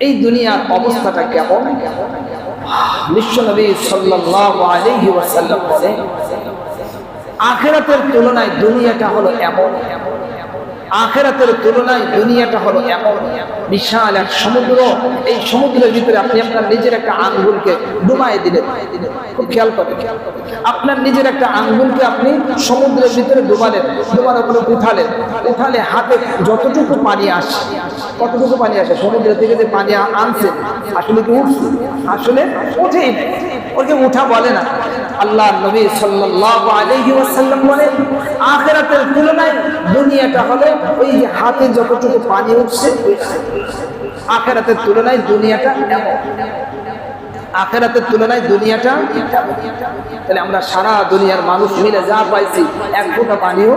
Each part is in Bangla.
এই দুনিয়ার অবস্থাটা কেমন? বিশ্বনবী সাল্লাল্লাহু আখেরাতের তুলনায় দুনিয়াটা হলো এমন। আখেরাতের তুলনায় দুনিয়াটা হলো এমন, বিশাল এক সমুদ্র। এই সমুদ্রের ভিতরে আপনি আপনার নিজের একটা আঙ্গুলকে ডুবাই দিলেন। খুব খেয়াল করেন আপনার নিজের একটা আঙ্গুলকে আপনি সমুদ্রের ভিতরে ডুবালেন ডুবার উপরে উঠালেন। উঠালে হাতে যতটুকু পানি আসে কতটুকু পানি আসে সমুদ্র থেকে যে পানি আনছে, আসলে কি উঠছে? আসলে নাই। ওকে উঠা বলে না। আল্লাহ নবী সাল্লাল্লাহু আলাইহি ওয়াসাল্লাম বলেন, আখিরাতের তুলনায় দুনিয়াটা হলো ওই যে হাতে যতটুকু পানি উঠছে, আখিরাতের তুলনায় দুনিয়াটা এমন। আখেরাতের তুলনায় দুনিয়াটা তাহলে আমরা সারা দুনিয়ার মানুষ মিলে যা পাইছি, এক ফোঁটা পানিও।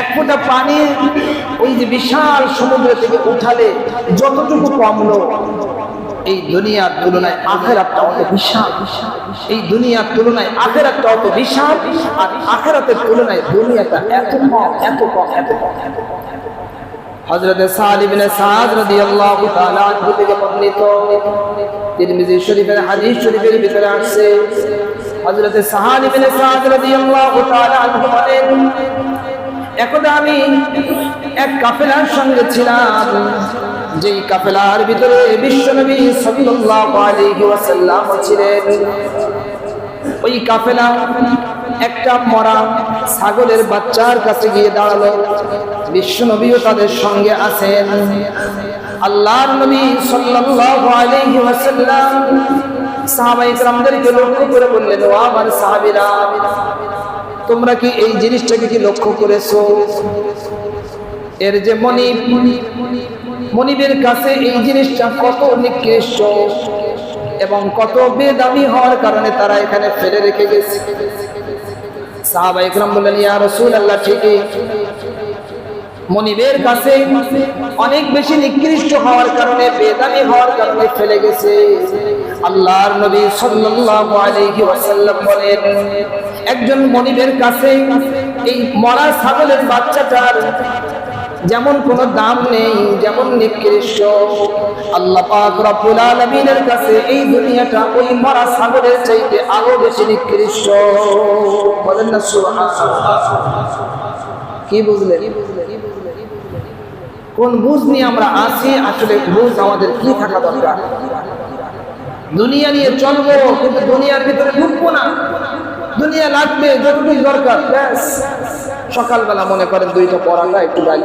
এক ফোঁটা পানি ওই যে বিশাল সমুদ্র থেকে উঠালে যতটুকু কমলো এই দুনিয়ার তুলনায় আখেরাতটা অত বিশাল। এই দুনিয়ার তুলনায় আখেরাতটা অত বিশাল আর আখেরাতের তুলনায় দুনিয়াটা এত কম এত কম এত কম। ভিতরে আসছে। বলেন এক কাফেলার সঙ্গে ছিলাম। যেই কাফেলার ভিতরে বিশ্বনবী সাল্লাল্লাহু আলাইহি ওয়াসাল্লাম ছিলেন, ওই কাফেলা একটা মরা ছাগলের বাচ্চার কাছে গিয়ে দাঁড়াল। বিশ্ব নবীও তাদের সঙ্গে আছেন। আল্লাহর নবী সাল্লাল্লাহু আলাইহি ওয়াসাল্লাম সাহাবায়ে কেরামদেরকে লক্ষ্য করে বললেন, ও আমার সাহাবীরা, তোমরা কি এই জিনিসটাকে কি লক্ষ্য করেছ? এর যে মনিব মনিবের কাছে এই জিনিসটা কত নিকৃষ্ট এবং কত বেদামি হওয়ার কারণে তারা এখানে ফেলে রেখে গেছে। সাহাবা ইকরাম বললেন, ইয়া রাসূল আল্লাহ ঠিকই। মনিবের কাছে অনেক বেশি নিকৃষ্ট হওয়ার কারণে, বেদামি হওয়ার কারণে ফেলে গেছে। আল্লাহর নবী সাল্লাল্লাহু আলাইহি ওয়াসাল্লাম বলেন, একজন মনিবের কাছে এই মরা ছাগলের বাচ্চাটার যেমন কোনো দাম নেই, যেমন নিকৃষ্ট। আল্লাহ পাক রব্বুল আলামিনের কাছে এই দুনিয়াটা ওই মরা সাগরের চাইতে আরও বেশি নিকৃষ্ট। বলেন না, সুবহানাল্লাহ। কি বুঝলেন কোন বুঝ নিয়ে আমরা আছি? আসলে বুঝ আমাদের কি থাকা দরকার? দুনিয়া নিয়ে চলবো, কিন্তু দুনিয়ার ভিতরে ঢুকবো না। দুনিয়া লাগবে যতটুকু দরকার, ব্যাস। সকালবেলা মনে করেন দুইটা পড়াটা একটু ডাল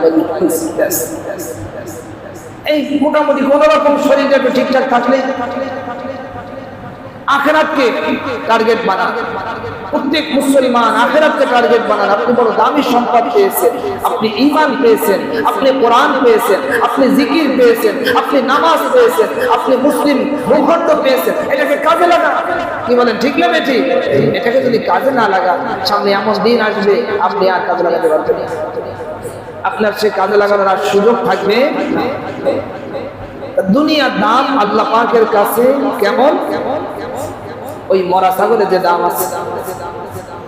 এই মোটামুটি কোনো রকম শরীরটা একটু ঠিকঠাক থাকলে আখেরাতকে টার্গেট বানান। প্রত্যেক মুসলমান আখেরাতকে টার্গেট বানান। আপনি বড় দামি সম্পদ পেয়েছেন, আপনি ইমান পেয়েছেন, আপনি কোরআন পেয়েছেন, আপনি জিকির পেয়েছেন, আপনি নামাজ পেয়েছেন, আপনি মুসলিম ভূখণ্ড পেয়েছেন। এটাকে কাজে লাগান। কি বলেন, ঠিক না বেঠি এটাকে যদি কাজে না লাগান, সামনে এমন দিন আসবে, আপনি আর কাজে লাগাতে পারবেন আপনার সে কাজে লাগানোর আর সুযোগ থাকবে। দুনিয়ার দাম আল্লাহ পাকের কাছে কেমন? ওই মরা ছাগলের যে দাম আছে।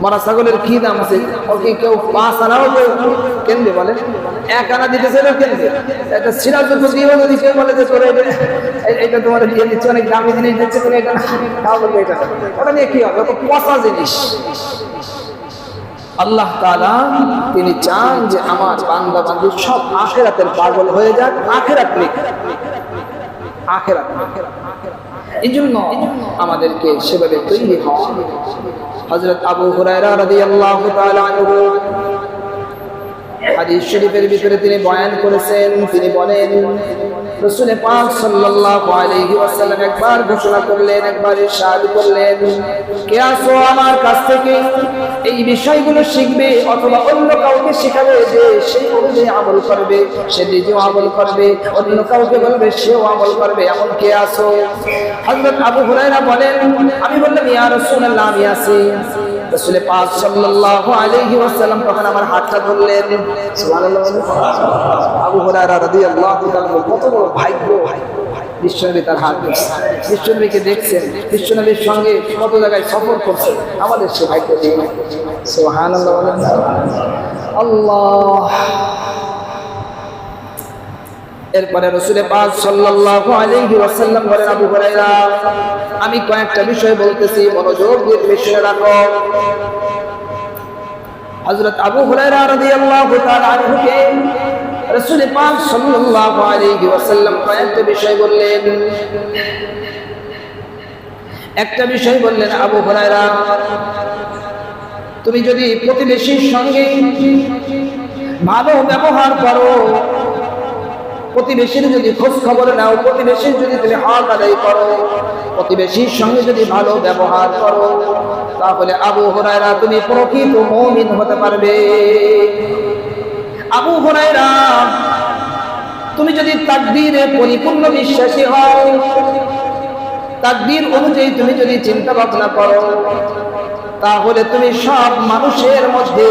মরা ছাগলের কি দাম আছে? ওকে কেউ পাঁচ আনাও কেন্দ্রে বলে? এক আনা দিতেছে কেন্দ্রে একটা সিরাজ দিয়ে যদি কেউ বলে যে তোরা এটা তোমার দিয়ে দিচ্ছে, অনেক দামি জিনিস দিচ্ছে, তুমি এটা তাও বলবে এটা ওটা নিয়ে কি হবে? ওটা পচা জিনিস। আল্লাহ তাআলা তিনি চান যে আমার বান্দা বান্ধব সব আখেরাতের পাগল হয়ে যাক, আখেরাত আখেরাত। এই জন্য আমাদেরকে সেভাবে তৈরি হওয়া। হজরত আবু হুরায়রা রাদিয়াল্লাহু তাআলা আনহু ভিতরে তিনি বয়ান করেছেন, তিনি বলেন আমার কাছ থেকে? এই বিষয়গুলো শিখবে অথবা অন্য কাউকে যে অনুযায়ী আমল করবে, সে নিজেও আমল করবে, অন্য কাউকে বলবে সেও আমল করবে, এমন কে আসো? আবু বলেন, আমি বললাম, ইয়া রাসূলুল্লাহ, আমি আছি। রাসূল পাক সাল্লাল্লাহু আলাইহি ওয়াসাল্লাম তখন আমার হাতটা ধরলেন। সুবহানাল্লাহ। আবু হুরায়রা রাদিয়াল্লাহু তাআলা কত বড় ভাগ্য বিশ্বনবী তার হাত বিশ্বনবীকে দেখছেন বিশ্বনবীর সঙ্গে কত জায়গায় সফর করছে। আমাদের সে ভাগ্য দিয়ে। সুবহানাল্লাহ। আল্লাহ। এরপরে রসুলে পাক সাল্লাল্লাহু বলেন, আবু আমি কয়েকটা বিষয় বলতেছি, মনোযোগ দিয়ে রাখো। আবু একটা বিষয় বললেন, আবু হুরায়রা, তুমি যদি প্রতিবেশীর সঙ্গে ভালো ব্যবহার করো প্রতিবেশীর যদি খোঁজ খবর নাও, প্রতিবেশীর যদি তুমি হক আদায় করো, প্রতিবেশীর সঙ্গে যদি ভালো ব্যবহার করো, তাহলে আবু হরাইরা তুমি প্রকৃত মমিন হতে পারবে। আবু হরাইরা তুমি যদি তাকদীরে পরিপূর্ণ বিশ্বাসী হও, তাকদীর অনুযায়ী তুমি যদি চিন্তা ভাবনা করো, তাহলে তুমি সব মানুষের মধ্যে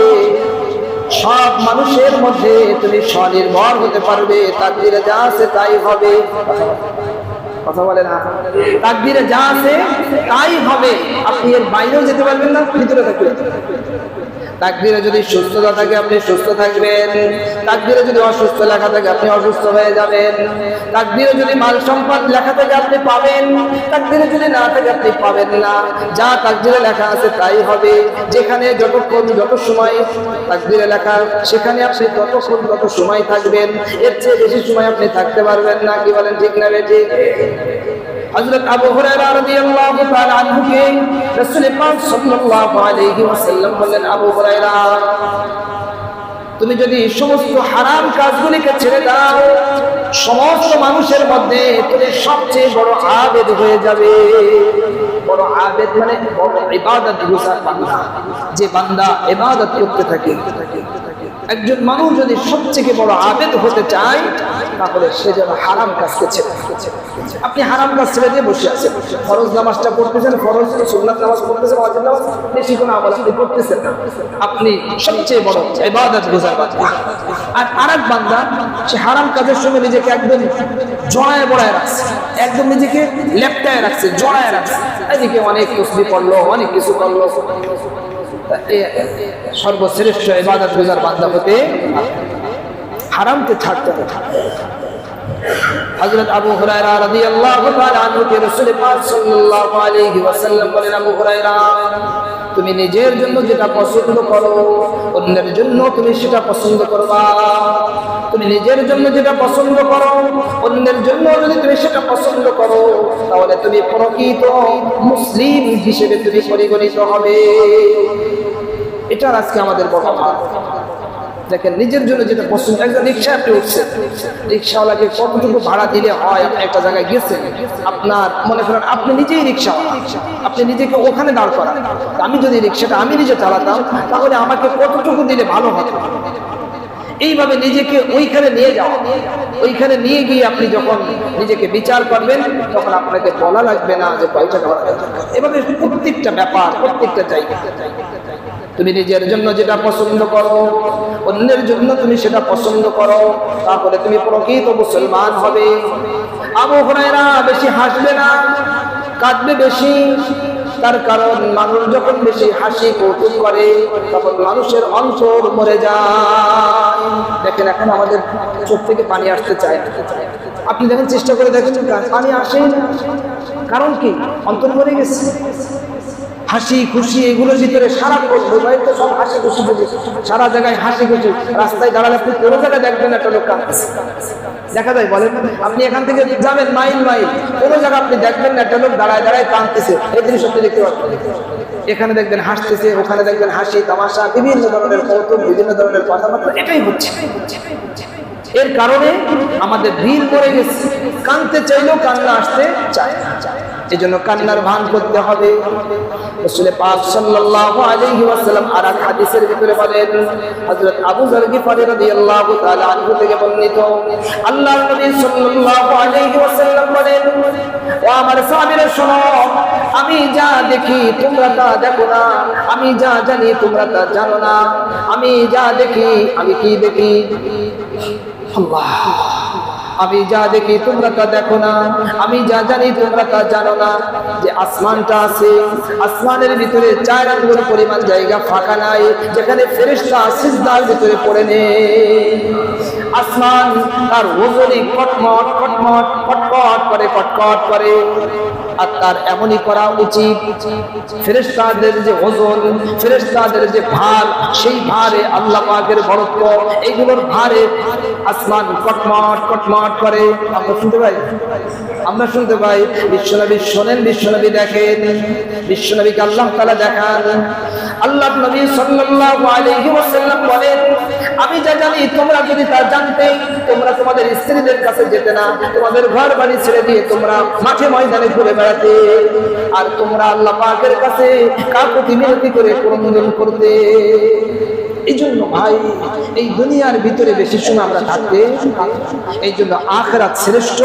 সব মানুষের মধ্যে তুমি স্বনির্ভর হতে পারবে, তাকদিরে যা আছে তাই হবে। কথা বলে না? যা আছে তাই হবে। আপনি এর বাইরেও যেতে পারবেন না, ভিতরে থাকবেন। তাকদিরে যদি সুস্থতা থাকে, আপনি সুস্থ থাকবেন। তাকদিরে যদি অসুস্থ লেখা থাকে, আপনি অসুস্থ হয়ে যাবেন। তাকদিরে যদি মাল সম্পদ লেখা থাকে, আপনি পাবেন। তাকদিরে যদি না থাকে, আপনি পাবেন না। যা তাকদিরে লেখা আছে, তাই হবে। যেখানে যতক্ষণ যত সময় তাকদিরে লেখা, সেখানে আপনি ততক্ষণ তত সময় থাকবেন। এর চেয়ে বেশি সময় আপনি থাকতে পারবেন না। কি বলেন ঠিক না ঠিক হযরত আবু হুরায়রা রাদিয়াল্লাহু তাআলা আনহুকে রাসূল পাক সাল্লাল্লাহু আলাইহি ওয়াসাল্লাম বললেন, আবু হুরায়রা, তুমি যদি সমস্ত হারাম কাজগুলিকে ছেড়ে দাও, সমস্ত মানুষের মধ্যে তুমি সবচেয়ে বড় আবেদ হয়ে যাবে। বড় আবেদ মানে বড় ইবাদত গুজার বান্দা, যে বান্দা ইবাদত করতে থাকে। একজন মানুষ যদি সবচেয়ে বড় আবেদ হতে চায় তাহলে সে যেন হারাম কাজকে ছেড়ে আপনি হারাম কাজ ছেড়ে দিয়ে বসে আছেন। ফরজ নামাজটা পড়তেছেন, ফরজ সুন্নাত নামাজ পড়তেছেন, ওয়াজিব নামাজ, বেশি কোনো আমল আপনি করতেছেন আপনি সবচেয়ে বড় ইবাদত গুজার বান্দা। আর আরেক বান্দা, সে হারাম কাজের সঙ্গে নিজেকে একদম জড়ায় বড়ায় রাখছে। একদম নিজেকে লেপটায় রাখছে, জড়ায় রাখছে। এদিকে অনেক তসবি পড়ল, অনেক কিছু করল। সর্বশ্রেষ্ঠ ইবাদত গুজার বান্দা হতে হারামকে ছাড়তে হবে। হযরত আবু হুরায়রা রাদিয়াল্লাহু তাআলা আনহুকে রাসূল পাক সাল্লাল্লাহু আলাইহি ওয়াসাল্লাম বলেন, আবু হুরায়রা, তুমি নিজের জন্য যেটা পছন্দ করো, অন্যের জন্য তুমি সেটা পছন্দ করবা। তুমি নিজের জন্য যেটা পছন্দ করো, অন্যের জন্য যদি তুমি সেটা পছন্দ করো, তাহলে তুমি প্রকৃত মুসলিম হিসেবে তুমি পরিগণিত হবে। এটা আজকে আমাদের বর্তমান দেখেন নিজের জন্য যেটা পছন্দ একজন রিক্সা আপনি উঠছেন। রিক্সাওয়ালাকে কতটুকু ভাড়া দিলে হয়, আপনি একটা জায়গায় গেছেন, আপনার মনে করেন আপনি নিজেই রিক্সা আপনি নিজেকে ওখানে দাঁড় করান। আমি যদি রিক্সাটা আমি নিজে চালাতাম, তাহলে আমাকে কতটুকু দিলে ভালো হতো? এইভাবে নিজেকে ওইখানে নিয়ে যাও ওইখানে নিয়ে গিয়ে আপনি যখন নিজেকে বিচার করবেন, তখন আপনাকে বলা লাগবে না যে কয়টা এভাবে প্রত্যেকটা ব্যাপার, প্রত্যেকটা জায়গা তুমি নিজের জন্য যেটা পছন্দ করো, অন্যের জন্য তুমি সেটা পছন্দ করো, তাহলে তুমি প্রকৃত মুসলমান হবে। আবু হুরায়রা বেশি হাসবে না, কাঁদবে বেশি। তার কারণ মানুষ যখন বেশি হাসি কৌতুক করে, তখন মানুষের অন্তর মরে যায়। দেখেন, এখন আমাদের চোখ থেকে পানি আসতে চায়। আপনি দেখেন, চেষ্টা করে দেখেন, পানি আসেই না। কারণ কি? অন্তর মরে গেছে। হাসি খুশি এগুলোর ভিতরে সারা সব হাসি খুশি সারা জায়গায় হাসি খুশি। রাস্তায় দাঁড়ালে কোনো জায়গায় দেখবেন একটা লোক দেখা যায়, বলেন, আপনি এখান থেকে যাবেন মাইল মাইল, কোনো জায়গায় আপনি দেখবেন না, একটা লোক দাঁড়ায় দাঁড়ায় কাঁদতেছে। এই জিনিস আপনি দেখতে পাচ্ছেন। এখানে দেখবেন হাসতেছে, ওখানে দেখবেন হাসি, তামাশা, বিভিন্ন ধরনের কৌতুক, বিভিন্ন ধরনের কথাবার্তা, এটাই হচ্ছে। এর কারণে আমাদের ভিড় পড়ে গেছে। কানতে চাইলেও কান্না আসতে চায় না। এই জন্য কান্নার ভান করতে হবে। রাসূল পাক সাল্লাল্লাহু আলাইহি ওয়াসাল্লাম আর এক হাদিসের ভিতরে বলেন, হযরত আবু যর গিফারি রাদিয়াল্লাহু তাআলা আনহু থেকে বর্ণিত, আল্লাহর নবী সাল্লাল্লাহু আলাইহি ওয়াসাল্লাম বলেন, ও আমার সাহাবীরা, শোনো, আমি যা দেখি তোমরা তা দেখো না, আমি যা জানি তোমরা তা জানো না, আমি যা দেখি, আমি কি দেখি? আল্লাহ। আমি যা দেখি তোমরা তা দেখো না। আমি যা জানি তোমরা তা জানো না। যে আসমানটা আছে, আসমানের ভিতরে চার আঙ্গুল পরিমাণ জায়গা ফাঁকা নাই, যেখানে ফেরেশতা সিজদার ভিতরে পড়ে নেই। আসমান তার ওজনে কটমট কটমট, কটকট করে কটকট করে। আর তার এমনই করা উচিত, ফেরেশতাদের যে ওজন, ফেরেশতাদের যে ভার, সেই ভারে আল্লাহ পাকের বরত্ব এইগুলোর ভারে আসমান কটমট কটমট করে। আমরা শুনতে পাই? আমরা শুনতে পাই, বিশ্বনবী শোনেন, বিশ্বনবী দেখেন। বিশ্বনবীকে আল্লাহ তাআলা দেখান। আল্লাহ নবী সাল্লাল্লাহু আলাইহি ওয়াসাল্লাম বলেন, আমি যা জানি, তোমরা যদি তা জানতে, তোমরা তোমাদের স্ত্রীদের কাছে যেতে না, তোমাদের ঘর বাড়ি ছেড়ে দিয়ে তোমরা মাঠে ময়দানে ঘুরে বেড়াতে। আর তোমরা আল্লাহ পাকের কাছে কাকুতি মিনতি করে ক্রন্দন করতে। এই জন্য ভাই, এই দুনিয়ার ভিতরে বেশি সময় আমরা থাকতে এই জন্য আখেরাত শ্রেষ্ঠ,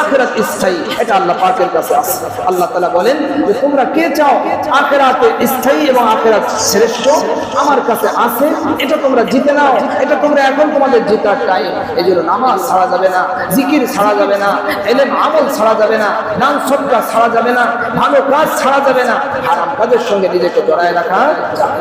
আখেরাত স্থায়ী। এটা আল্লাহ পাকের কাছে আছে। আল্লাহ তালা বলেন যে, তোমরা কে চাও আখেরাতে স্থায়ী এবং আখেরাত শ্রেষ্ঠ? আমার কাছে আছে। এটা তোমরা জিতে নাও। এটা তোমরা এখন তোমাদের জিতার টাইম এই জন্য নামাজ ছাড়া যাবে না, জিকির ছাড়া যাবে না, এলেম আমল ছাড়া যাবে না নাম সবটা ছাড়া যাবে না, ভালো কাজ ছাড়া যাবে না। হারাম কাজের সঙ্গে নিজেকে জড়ায় রাখা যাবে।